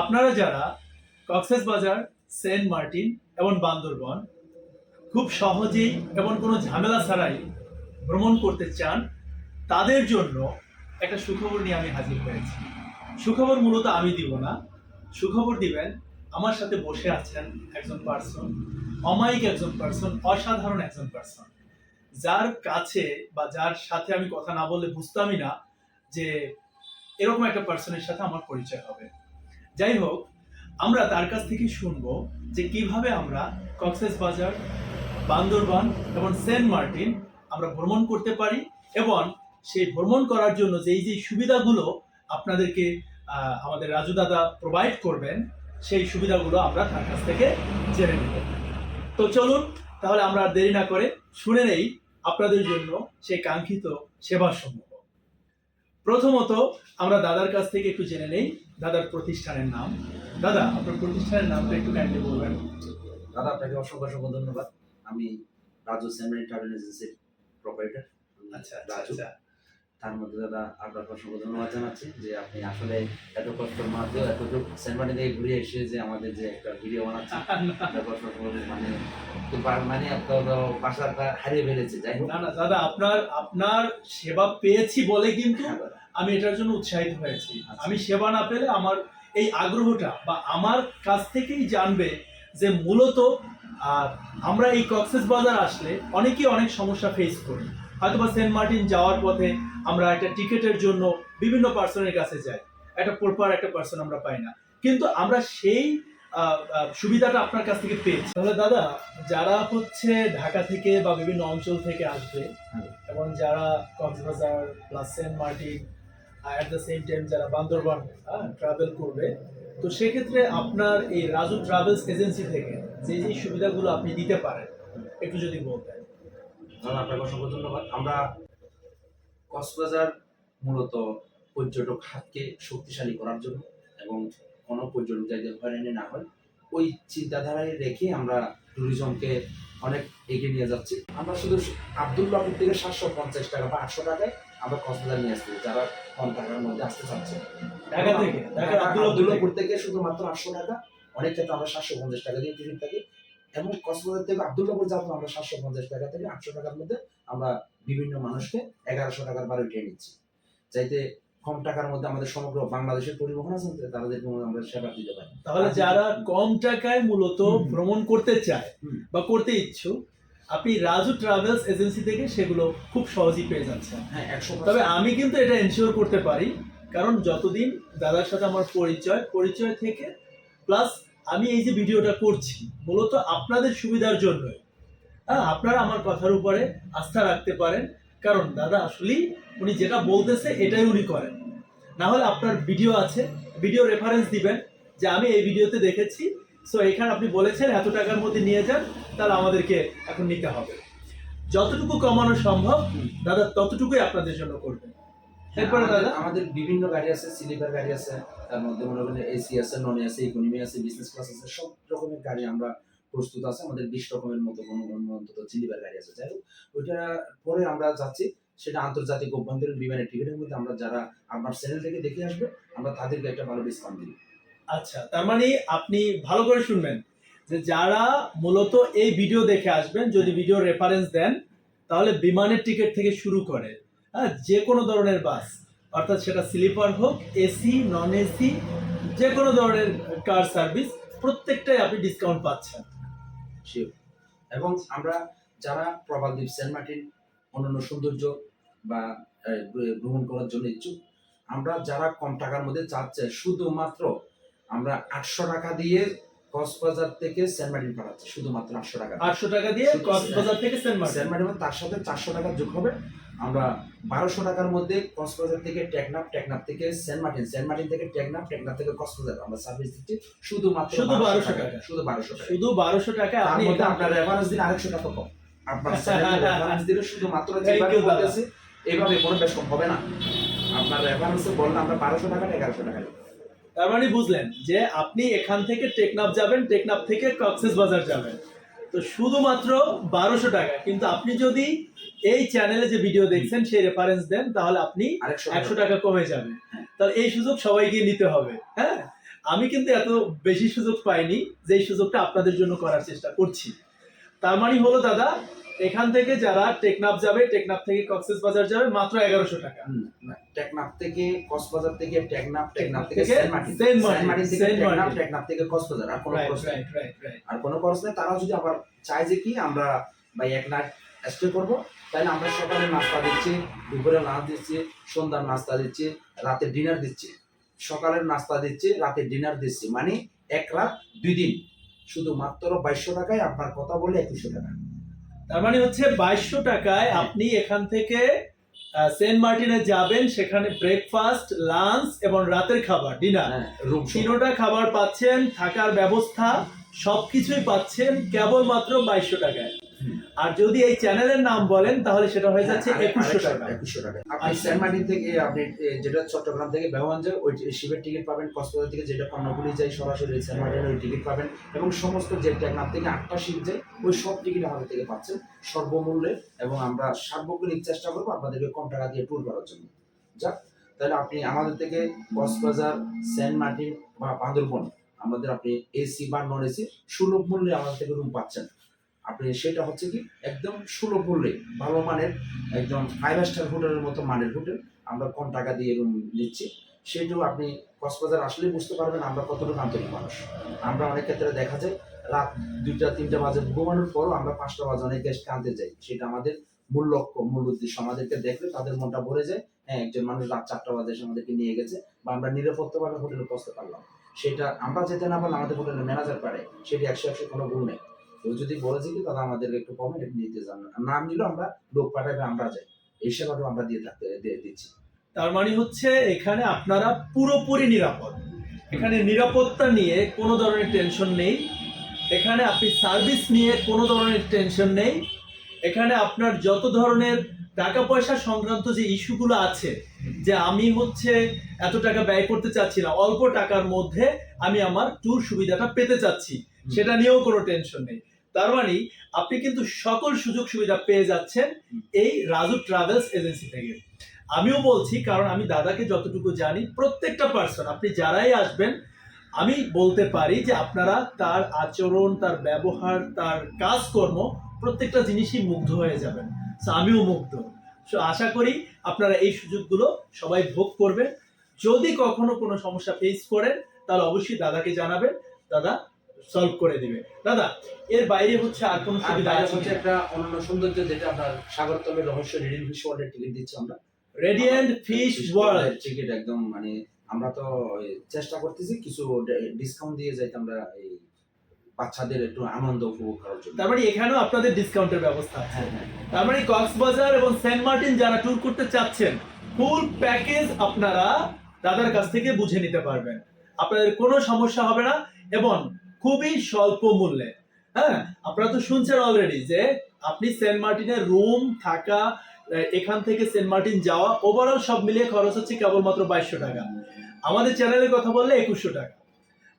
আপনারা যারা কক্সেস বাজার, সেন্ট মার্টিন এবং বান্দরবন খুব সহজেই এবং কোনো ঝামেলা ছাড়াই ভ্রমণ করতে চান, তাদের জন্য একটা সুখবর নিয়ে আমি হাজির হয়েছি। সুখবর মূলত আমি দিব না। সুখবর দিবেন, আমার সাথে বসে আছেন একজন পার্সন অমায়িক একজন পার্সন অসাধারণ একজন পার্সন যার কাছে বা যার সাথে আমি কথা না বললে বুঝতামই না যে এরকম একটা পার্সনের সাথে আমার পরিচয় হবে। যাই হোক, আমরা তার কাছ থেকে শুনব যে কীভাবে আমরা কক্সেস বাজার, বান্দরবান এবং সেন্ট মার্টিন আমরা ভ্রমণ করতে পারি এবং সেই ভ্রমণ করার জন্য যেই যে সুবিধাগুলো আপনাদেরকে আমাদের রাজু দাদা প্রোভাইড করবেন, সেই সুবিধাগুলো আমরা তার কাছ থেকে জেনে নেব। তো চলুন, তাহলে আমরা দেরি না করে শুনে নেই আপনাদের জন্য সেই কাঙ্ক্ষিত সেবা সমূহ প্রথমত আমরা দাদার কাছ থেকে একটু জেনে নেই দাদার প্রতিষ্ঠানের নাম। দাদা আপনার প্রতিষ্ঠানের নামটা একটু কাইন্ডলি বলবেন। দাদা আপনাকে অসংখ্য অসংখ্য ধন্যবাদ। আমি রাজু সেমিনারি ট্রাভেল এজেন্সির প্রপারেটর আচ্ছা আচ্ছা রাজু। আচ্ছা। তার মধ্যে দাদা আপনাকে অসংখ্য ধন্যবাদ জানাচ্ছি যে আপনি আসলে এত কষ্টের মধ্যেও এতটুকু সেন্টমারি থেকে ঘুরে এসে যে আমাদের যে একটা ভিডিও বানাচ্ছি মানে মানে আপনার বাসাটা হারিয়ে ফেলেছে। যাই হোক। না না দাদা আপনার আপনার সেবা পেয়েছি বলে কিন্তু হ্যাঁ। আমি এটার জন্য উৎসাহিত হয়েছি। আচ্ছা। আমি সেবা না পেলে আমার এই আগ্রহটা বা আমার কাছ থেকেই জানবে যে মূলত আমরা এই কক্সেস বাজার আসলে অনেকেই অনেক সমস্যা ফেস করি। হয়তো বা সেন্ট মার্টিন যাওয়ার পথে আমরা একটা টিকিটের জন্য বিভিন্ন পার্সনের কাছে যাই। একটা প্রপার একটা পার্সন আমরা পাই না। কিন্তু আমরা সেই সুবিধাটা আপনার কাছ থেকে পেয়েছি। তাহলে দাদা যারা হচ্ছে ঢাকা থেকে বা বিভিন্ন অঞ্চল থেকে আসবে হ্যাঁ। এবং যারা Cox's Bazar plus Saint Martin at the same time যারা বান্দরবান ট্রাভেল করবে, তো সেক্ষেত্রে আপনার এই রাজু ট্রাভেলস এজেন্সি থেকে যে যে সুবিধাগুলো আপনি দিতে পারেন, একটু যদি বলতেন। আপনাকে অসংখ্য ধন্যবাদ। আমরা কক্সবাজার মূলত পর্যটক হাতকে শক্তিশালী করার জন্য এবং কোনো পর্যটক যাতে হয়রানি না হয়, ওই চিন্তাধারায় রেখে আমরা ট্যুরিজমকে অনেক এগিয়ে নিয়ে যাচ্ছি। আমরা শুধু আবদুল্লাপুর থেকে সাতশো পঞ্চাশ টাকা বা আটশো টাকায় আমরা কক্সবাজার নিয়ে আসছি যারা কম টাকার মধ্যে আসতে চাচ্ছে। ঢাকা থেকে ঢাকা আব্দুল্লাহপুর থেকে। শুধুমাত্র আটশো টাকা অনেক ক্ষেত্রে আমরা সাতশো পঞ্চাশ টাকা দিয়ে টিকিট থাকি। এবং কক্সবাজার থেকে আবদুল্লাপুর যাব আমরা সাতশো পঞ্চাশ টাকা থেকে আটশো টাকার মধ্যে আমরা বিভিন্ন মানুষকে এগারোশো টাকার বারে উঠিয়ে নিচ্ছি। যাইতে কম টাকার মধ্যে আমাদের সমগ্র বাংলাদেশের পরিবহন আছে তাদেরকে আমরা সেবা দিতে পারি। তাহলে যারা কম টাকায় মূলত। ভ্রমণ করতে চায় বা করতে ইচ্ছুক আপনি রাজু ট্রাভেলস এজেন্সি থেকে সেগুলো খুব সহজেই পেয়ে যাচ্ছেন। হ্যাঁ একশো তবে আমি কিন্তু এটা এনশিওর করতে পারি কারণ যতদিন দাদার সাথে আমার পরিচয় পরিচয় থেকে প্লাস আমি এই যে ভিডিওটা করছি মূলত আপনাদের সুবিধার জন্যই। হ্যাঁ আপনারা আমার কথার উপরে আস্থা রাখতে পারেন কারণ দাদা আসলেই উনি যেটা বলতেছে এটাই উনি করেন। না হলে আপনার ভিডিও আছে ভিডিও রেফারেন্স দিবেন যে আমি এই ভিডিওতে দেখেছি সো এখানে আপনি বলেছেন এত টাকার মধ্যে নিয়ে যান তাহলে আমাদেরকে এখন নিতে হবে। যতটুকু কমানো সম্ভব দাদা ততটুকুই আপনাদের জন্য করবেন। এরপরে আমাদের- দাদা? আমাদের বিভিন্ন গাড়ি আছে স্লিপার গাড়ি আছে তার মধ্যে মনে করেন এসি আছে নন এসি ইকোনমি আছে বিজনেস ক্লাস আছে সব রকমের গাড়ি আমরা প্রস্তুত আছে। আমাদের বিশ রকমের মতো কোনো কোনো অন্তত স্লিপার গাড়ি আছে। যাই হোক ওইটা পরে আমরা যাচ্ছি। সেটা আন্তর্জাতিক অভ্যন্তরীণ বিমানের টিকিটের মধ্যে আমরা যারা আমার চ্যানেল থেকে দেখে আসবে আমরা তাদেরকে একটা ভালো ডিসকাউন্ট দিই আচ্ছা তার মানে আপনি ভালো করে শুনবেন যে যারা মূলত এই ভিডিও দেখে আসবেন, যদি ভিডিও রেফারেন্স দেন, তাহলে বিমানের টিকিট থেকে শুরু করে হ্যাঁ যে কোনো ধরনের বাস অর্থাৎ সেটা স্লিপার হোক এসি নন এসি যে কোনো ধরনের কার সার্ভিস প্রত্যেকটাই আপনি ডিসকাউন্ট পাচ্ছেন। এবং আমরা যারা প্রবাল দ্বীপ সেন্ট মার্টিন অন্যান্য সৌন্দর্য বা ভ্রমণ করার জন্য ইচ্ছুক, আমরা যারা কম টাকার মধ্যে চাচ্ছে, শুধুমাত্র আমরা আটশো টাকা দিয়ে কক্সবাজার থেকে সেন্ট মার্টিন পাঠাচ্ছি শুধুমাত্র আটশো টাকা আটশো টাকা দিয়ে কক্সবাজার থেকে সেন্ট মার্টিন। সেন্ট মার্টিন তার সাথে চারশো টাকা যোগ হবে। আমরা বারোশো টাকার মধ্যে কক্সবাজার থেকে টেকনাফ টেকনাফ থেকে সেন্ট মার্টিন সেন্ট মার্টিন থেকে টেকনাফ টেকনাফ থেকে কক্সবাজার আমরা সার্ভিস দিচ্ছি শুধুমাত্র শুধু 1200 টাকা। শুধু বারোশো টাকা। শুধু বারোশো টাকা আপনি মধ্যে আপনার রেফারেন্স দিন আরেকশো টাকা কম আপনার রেফারেন্স দিলে শুধুমাত্র যেভাবে। বলতেছি এইভাবে কোনো বেশ কম হবে না। আপনার রেফারেন্সে বললে আমরা বারোশো টাকা এগারোশো টাকা। তার মানে বুঝলেন যে আপনি এখান থেকে টেকনাফ যাবেন টেকনাফ থেকে কক্সেস বাজার যাবেন। তো শুধুমাত্র বারোশো টাকা। কিন্তু আপনি যদি এই চ্যানেলে যে ভিডিও দেখছেন সেই রেফারেন্স দেন তাহলে আপনি একশো টাকা কমে যাবে। তাহলে এই সুযোগ সবাইকে নিতে হবে হ্যাঁ? আমি কিন্তু এত বেশি সুযোগ পাইনি যে সুযোগটা আপনাদের জন্য করার চেষ্টা করছি। তার মানে হলো দাদা এখান থেকে যারা টেকনাফ যাবে টেকনাফ থেকে কক্সেস বাজার যাবে মাত্র এগারোশো টাকা। টেকনাফ থেকে কক্সবাজার থেকে টেকনাফ টেকনাফ থেকে সেন্ট মার্টিন। সেন্ট মার্টিন, থেকে টেকনাফ টেকনাফ থেকে কক্সবাজার আর কোনো খরচ নেই। আর কোনো খরচ নেই তারাও যদি আবার চায় যে কি আমরা ভাই এক নাইট স্টে করব তাহলে আমরা সকালে নাস্তা দিচ্ছি দুপুরে লাঞ্চ দিচ্ছি সন্ধ্যার নাস্তা দিচ্ছি রাতে ডিনার দিচ্ছি। সকালের নাস্তা দিচ্ছি রাতে ডিনার দিচ্ছি। মানে এক রাত দুই দিন। শুধু মাত্র বাইশশো টাকায় আপনার কথা বলে একুশশো টাকা। তার মানে হচ্ছে বাইশশো টাকায় আপনি এখান থেকে সেন্ট মার্টিনে যাবেন সেখানে ব্রেকফাস্ট লাঞ্চ এবং রাতের খাবার ডিনার হ্যাঁ তিনোটা খাবার পাচ্ছেন থাকার ব্যবস্থা সবকিছুই পাচ্ছেন কেবলমাত্র বাইশশো টাকায়। আর যদি এই চ্যানেলের নাম বলেন তাহলে সেটা হয়ে যাচ্ছে হ্যাঁ, একুশশো টাকা। একুশশো টাকা। আপনি। সেন্ট মার্টিন থেকে আপনি যেটা চট্টগ্রাম থেকে যায় ওই শিবের টিকিট পাবেন কক্সবাজার থেকে যেটা কর্ণফুলি যায় সরাসরি সেন্ট মার্টিনের ওই টিকিট পাবেন এবং সমস্ত যে টেকনাফ থেকে আটটা শিপ যায় ওই সব টিকিট আমাদের থেকে পাচ্ছেন সর্বমূল্যে এবং আমরা সার্বক্ষণিক চেষ্টা করব আপনাদেরকে কম টাকা দিয়ে ট্যুর করার জন্য। যাক তাহলে আপনি আমাদের থেকে কক্সবাজার সেন্ট মার্টিন বা বান্দরবন আমাদের আপনি এসি বা নন এসি সুলভ মূল্যে আমাদের থেকে রুম পাচ্ছেন। আপনি সেটা হচ্ছে কি, একদম সুলভ মূল্যে, ভালো মানের, একদম ফাইভ স্টার হোটেলের মতো মানের হোটেল আমরা কম টাকা দিয়ে রুম নিচ্ছি। সেটাও আপনি কক্সবাজার আসলে বুঝতে পারবেন আমরা কতটুকু আন্তরিক মানুষ। আমরা অনেক ক্ষেত্রে দেখা যায়, রাত দুইটা, তিনটা বাজে ঘুমানোর পরও আমরা পাঁচটা বাজে অনেক গেস্টকে আনতে যাই। সেটা আমাদের মূল লক্ষ্য, মূল উদ্দেশ্য। আমাদেরকে দেখলে তাদের মনটা ভরে যায় হ্যাঁ একজন মানুষ রাত চারটা বাজে এসে আমাদেরকে নিয়ে গেছে বা আমরা নিরাপত্তাভাবে হোটেলে পৌঁছতে পারলাম। সেটা আমরা যেতে না পারলে আমাদের হোটেলের ম্যানেজার পারে, সেটি একশো একশো কোনো ভুল নেই। কেউ যদি বলেছে কি তাহলে আমাদেরকে একটু কমে এটা নিতে যান। না নিলেও আমরা লোক পাঠাবে আমরা যাই। এই সেবাটাও আমরা দিয়ে থাকতে দিয়ে দিচ্ছি। তার মানে হচ্ছে এখানে আপনারা পুরোপুরি নিরাপদ। এখানে নিরাপত্তা নিয়ে কোনো ধরনের টেনশন নেই। এখানে আপনি সার্ভিস নিয়ে কোনো ধরনের টেনশন নেই। এখানে আপনার যত ধরনের টাকা পয়সা সংক্রান্ত যে ইস্যুগুলো আছে যে আমি হচ্ছে এত টাকা ব্যয় করতে চাচ্ছি না অল্প টাকার মধ্যে আমি আমার ট্যুর সুবিধাটা পেতে চাচ্ছি সেটা নিয়েও কোনো টেনশন নেই। তার মানে আপনি কিন্তু সকল সুযোগ সুবিধা পেয়ে যাচ্ছেন এই রাজু ট্রাভেলস এজেন্সি থেকে। আমিও বলছি, কারণ আমি দাদাকে যতটুকু জানি, প্রত্যেকটা পার্সন আপনি যারাই আসবেন, আমি বলতে পারি যে আপনারা তার আচরণ, তার ব্যবহার, তার কাজকর্ম প্রত্যেকটা জিনিসই মুগ্ধ হয়ে যাবেন। আমিও মুগ্ধ। সো আশা করি আপনারা এই সুযোগগুলো সবাই ভোগ করবেন। যদি কখনো কোনো সমস্যা ফেস করেন, তাহলে অবশ্যই দাদাকে জানাবেন। দাদা সলভ করে দিবে। দাদা এর বাইরে হচ্ছে আর কোনো সুবিধা আছে হচ্ছে একটা অনন্য সৌন্দর্য যেটা আপনার সাগরতলের রহস্য রিডিং ফিশ ওয়ার্ল্ডের টিকিট দিচ্ছি আমরা। রেডিয়েন্ট ফিশ ওয়ার্ল্ড টিকিট একদম মানে আমরা তো চেষ্টা করতেছি কিছু ডিসকাউন্ট দিয়ে যাইতে আমরা এই বাচ্চাদের একটু আনন্দ উপভোগ করার জন্য। তার মানে এখানেও আপনাদের ডিসকাউন্টের ব্যবস্থা আছে। হ্যাঁ হ্যাঁ তার মানে কক্সবাজার এবং সেন্ট মার্টিন যারা ট্যুর করতে চাচ্ছেন ফুল প্যাকেজ আপনারা দাদার কাছ থেকে বুঝে নিতে পারবেন। আপনাদের কোনো সমস্যা হবে না। এবং খুবই স্বল্প মূল্যে। হ্যাঁ? আপনারা তো শুনছেন অলরেডি যে আপনি সেন্ট মার্টিনের রুম থাকা এখান থেকে সেন্ট মার্টিন যাওয়া ওভারঅল সব মিলিয়ে খরচ হচ্ছে কেবলমাত্র বাইশশো টাকা। আমাদের চ্যানেলের কথা বললে একুশশো টাকা।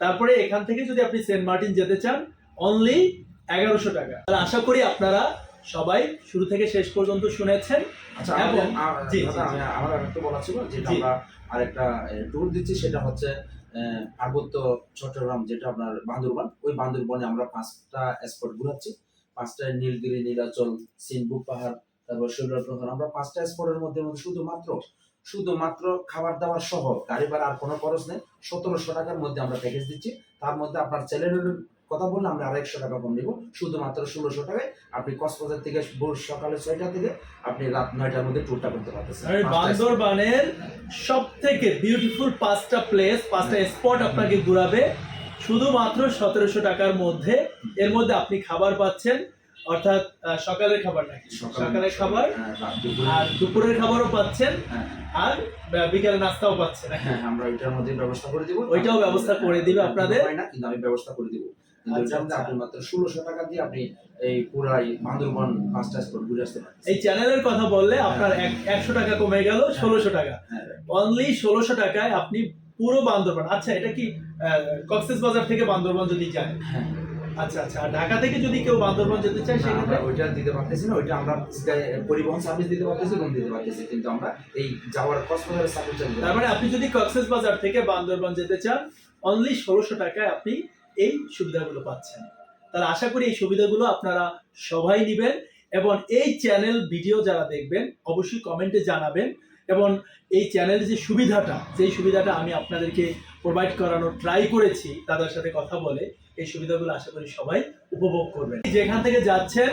তারপরে এখান থেকে যদি আপনি সেন্ট মার্টিন যেতে চান অনলি এগারোশো টাকা। তাহলে আশা করি আপনারা সবাই শুরু থেকে শেষ পর্যন্ত শুনেছেন। আচ্ছা আমার আরেকটা বলা ছিল যেটা আমরা আরেকটা ট্যুর দিচ্ছি সেটা হচ্ছে পার্বত্য চট্টগ্রাম যেটা আপনার বান্দরবান, ওই বান্দরবনে আমরা পাঁচটা স্পট ঘুরাচ্ছি। পাঁচটা নীলগিরি, নীলাচল সিনবুক পাহাড়, তারপর পাহাড় আমরা পাঁচটা স্পটের মধ্যে শুধুমাত্র শুধুমাত্র খাবার দাবার সহ, গাড়ি ভাড়া আর কোনো খরচ নেই। সতেরোশো টাকার মধ্যে আমরা প্যাকেজ দিচ্ছি। তার মধ্যে আপনার চ্যানেলের কথা বললে আমরা আড়াইশো টাকা কম দিব শুধুমাত্র ষোলোশো টাকায় আপনি কক্সবাজার থেকে ভোর সকালে ছয়টা থেকে আপনি রাত নয়টার মধ্যে ট্যুরটা করতে পারতেছেন। বান্দরবানের সব থেকে বিউটিফুল পাঁচটা প্লেস পাঁচটা স্পট আপনাকে ঘুরাবে। শুধুমাত্র সতেরোশো টাকার মধ্যে। এর মধ্যে আপনি খাবার পাচ্ছেন অর্থাৎ সকালের খাবার নাকি? সকালের খাবার হ্যাঁ, আর দুপুরের খাবারও পাচ্ছেন হ্যাঁ, আর বিকেলে নাস্তাও পাচ্ছেন। হ্যাঁ, আমরা ওইটার মধ্যে ব্যবস্থা করে দিব। ওইটাও ব্যবস্থা করে দিবে হ্যাঁ, আপনাদের? হয় না কিন্তু আমি ব্যবস্থা করে দিব। মাত্র ষোলোশো টাকা দিয়ে আপনি এই পুরাই বান্দরবন পাঁচটা স্পট ঘুরে আসতে পারেন এই চ্যানেলের কথা বললে আপনার একশো টাকা কমে গেল ষোলোশো টাকা। হ্যাঁ, অনলি ষোলোশো টাকায় আপনি পুরো বান্দরবান। আচ্ছা এটা কি কক্সেস বাজার থেকে বান্দরবান যদি যায়? হ্যাঁ। আচ্ছা আচ্ছা আর ঢাকা থেকে যদি কেউ বান্দরবান যেতে চায় সেক্ষেত্রে? ওইটা দিতে পারতেছি না ওইটা আমরা পরিবহন সার্ভিস দিতে পারতেছি রুম দিতে পারতেছি কিন্তু আমরা এই যাওয়ার কক্সবাজারের সার্ভিসটা দিতে তার মানে আপনি যদি কক্সেস বাজার থেকে বান্দরবান যেতে চান অনলি ষোলোশো টাকায় আপনি এই সুবিধাগুলো পাচ্ছেন। তাহলে আশা করি এই সুবিধাগুলো আপনারা সবাই নেবেন এবং এই চ্যানেল ভিডিও যারা দেখবেন অবশ্যই কমেন্টে জানাবেন এবং এই চ্যানেলের যে সুবিধাটা যেই সুবিধাটা আমি আপনাদেরকে প্রোভাইড করানোর ট্রাই করেছি তাদের সাথে কথা বলে এই সুবিধাগুলো আশা করি সবাই উপভোগ করবেন। যেখান থেকে যাচ্ছেন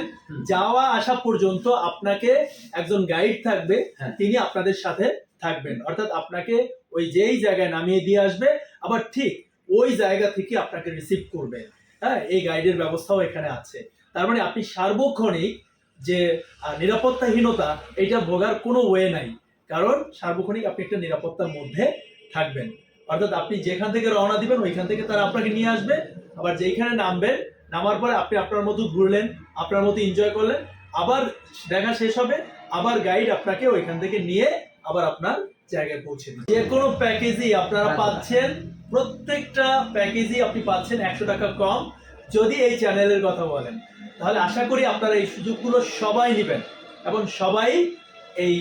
যাওয়া আসা পর্যন্ত আপনাকে একজন গাইড থাকবে হ্যাঁ। তিনি আপনাদের সাথে থাকবেন। অর্থাৎ আপনাকে ওই যেই জায়গায় নামিয়ে দিয়ে আসবে আবার ঠিক ওই জায়গা থেকে আপনাকে রিসিভ করবে। হ্যাঁ এই গাইডের ব্যবস্থাও এখানে আছে। তার মানে আপনি সার্বক্ষণিক যে নিরাপত্তাহীনতা, এটা ভোগার কোনো ওয়ে নাই। কারণ সার্বক্ষণিক আপনি একটা নিরাপত্তার মধ্যে থাকবেন। অর্থাৎ আপনি যেখান থেকে রওনা দিবেন, ওইখান থেকে তারা আপনাকে নিয়ে আসবে। আবার যেখানে নামবেন, নামার পরে আপনি আপনার মতো ঘুরলেন, আপনার মতো এনজয় করলেন, আবার দেখা শেষ হবে, আবার গাইড আপনাকে ওইখান থেকে নিয়ে আবার আপনার জায়গায় পৌঁছে দিবে যে কোনো প্যাকেজই আপনারা পাচ্ছেন প্রত্যেকটা প্যাকেজই আপনি পাচ্ছেন একশো টাকা কম যদি এই চ্যানেলের কথা বলেন। তাহলে আশা করি আপনারা এই সুযোগগুলো সবাই নেবেন এবং সবাই এই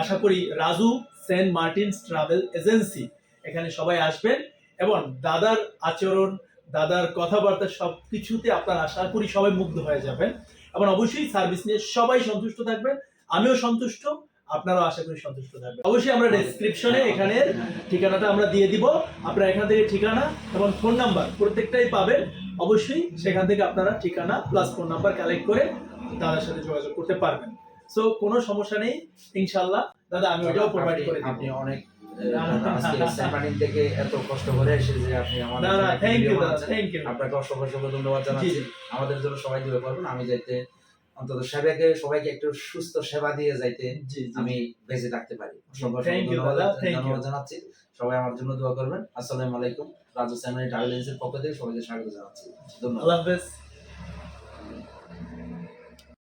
আশা করি Raju Saint Martins travel agency এখানে সবাই আসবেন এবং দাদার আচরণ দাদার কথাবার্তা সব কিছুতে আপনারা আশা করি সবাই মুগ্ধ হয়ে যাবেন এবং অবশ্যই সার্ভিস নিয়ে সবাই সন্তুষ্ট থাকবেন। আমিও সন্তুষ্ট। আপনারাও আশা করি সন্তুষ্ট থাকবেন। অবশ্যই আমরা ডেসক্রিপশনে এখানে ঠিকানাটা আমরা দিয়ে দিব। আপনারা এখান থেকে ঠিকানা এবং ফোন নাম্বার প্রত্যেকটাই পাবেন। অবশ্যই সেখান থেকে আপনারা ঠিকানা প্লাস ফোন নাম্বার কালেক্ট করে দাদার সাথে যোগাযোগ করতে পারবেন। সো কোনো সমস্যা নেই ইনশাল্লাহ দাদা আমি ওটাও প্রোভাইড করে আপনি- অনেক আহ, আজকে সেন্ট থেকে এত কষ্ট করে এসে যে আপনি আমাদের জন্য আপনাকে অসংখ্য ধন্যবাদ জানাচ্ছি। আমাদের সবাই দিতে পারবেন আমি যাইতে অন্তত সেবাকে সবাইকে একটু সুস্থ সেবা দিয়ে যাইতে আমি বেঁচে থাকতে পারি। ধন্যবাদ জানাচ্ছি। সবাই আমার জন্য দোয়া করবেন। আসসালামু আলাইকুম। রাজু স্যামনি ট্রাভেল এজেন্সির পক্ষ থেকে সবাইকে স্বাগত জানাচ্ছি। ধন্যবাদ।